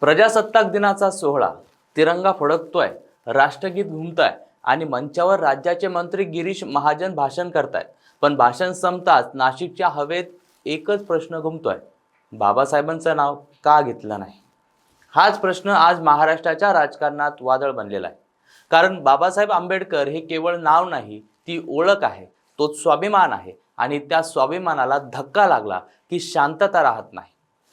प्रजासत्ताक दिनाचा सोहळा. तिरंगा फडकतोय राष्ट्रगीत घुमतंय आणि मंचावर राज्याचे मंत्री गिरीश महाजन भाषण करतायत. पण भाषण संपताच नाशिकच्या हवेत एकच प्रश्न घुमतोय. बाबासाहेबांचं नाव का घेतलं नाही? हाच प्रश्न आज महाराष्ट्राच्या राजकारणात वादळ बनलेला आहे. कारण बाबासाहेब आंबेडकर हे केवळ नाव नाही ती ओळख आहे तोच स्वाभिमान आहे आणि त्या स्वाभिमानाला धक्का लागला की शांतता राहत नाही.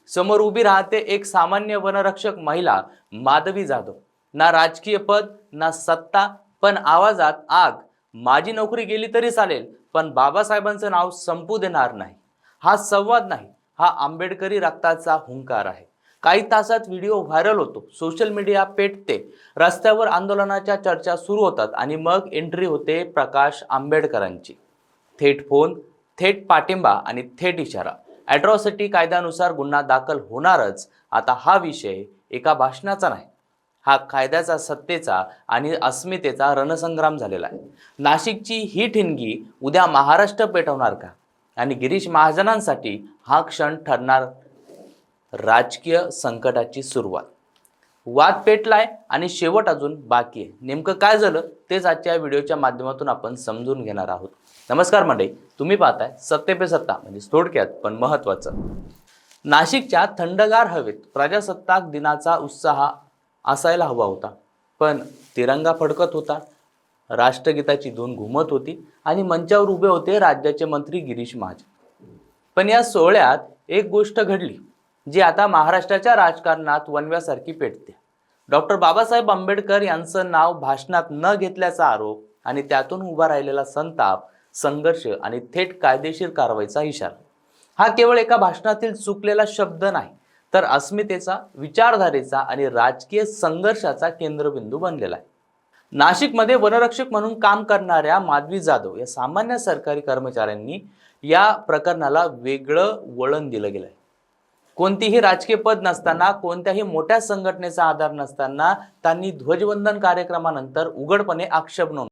समोर उभी राहते एक सामान्य वनरक्षक महिला माधवी जाधव. ना राजकीय पद ना सत्ता पण आवाजात आग. माझी नोकरी गेली तरी चालेल पण बाबासाहेबांचं नाव संपू देणार नाही. हा संवाद नाही हा आंबेडकरी रक्ताचा हुंकार आहे. काही तासात व्हिडिओ व्हायरल होतो सोशल मीडिया पेटते. रस्त्यावर आंदोलनाच्या चर्चा सुरू होतात आणि मग एंट्री होते प्रकाश आंबेडकरांची. थेट फोन थेट पाठिंबा आणि थेट इशारा. ॲट्रॉसिटी कायद्यानुसार गुन्हा दाखल होणारच. आता हा विषय एका भाषणाचा नाही. हा कायद्याचा सत्तेचा आणि अस्मितेचा रणसंग्राम झालेला आहे. नाशिकची ही ठिणगी उद्या महाराष्ट्र पेटवणार का? आणि गिरीश महाजनांसाठी हा क्षण ठरणार राजकीय संकटाची सुरुवात. वाद पेटलाय आणि शेवट अजून बाकी आहे. नेमकं काय झालं तेच आजच्या व्हिडिओच्या माध्यमातून आपण समजून घेणार आहोत. नमस्कार मंडळी तुम्ही पाहताय सत्ते पे सत्ता म्हणजे थोडक्यात पण महत्त्वाचं. नाशिकच्या थंडगार हवेत प्रजासत्ताक दिनाचा उत्साह असायला हवा होता. पण तिरंगा फडकत होता राष्ट्रगीताची धून घुमत होती आणि मंचावर उभे होते राज्याचे मंत्री गिरीश महाजन. पण या सोहळ्यात एक गोष्ट घडली. जी आता महाराष्ट्राच्या राजकारणात वनव्यासारखी पेटते. डॉक्टर बाबासाहेब आंबेडकर यांचं नाव भाषणात न घेतल्याचा आरोप आणि त्यातून उभा राहिलेला संताप संघर्ष आणि थेट कायदेशीर कारवाईचा इशारा. हा केवळ एका भाषणातील चुकलेला शब्द नाही तर अस्मितेचा विचारधारेचा आणि राजकीय संघर्षाचा केंद्रबिंदू बनलेला आहे. नाशिकमध्ये वनरक्षक म्हणून काम करणाऱ्या माधवी जाधव या सामान्य सरकारी कर्मचाऱ्यांनी या प्रकरणाला वेगळं वळण दिलं गेलं आहे कोणतीही राजकीय पद नसताना कोणत्याही मोठ्या संघटनेचा आधार नसताना त्यांनी ध्वजवंदन कार्यक्रमानंतर उघडपणे आक्षेप नोंद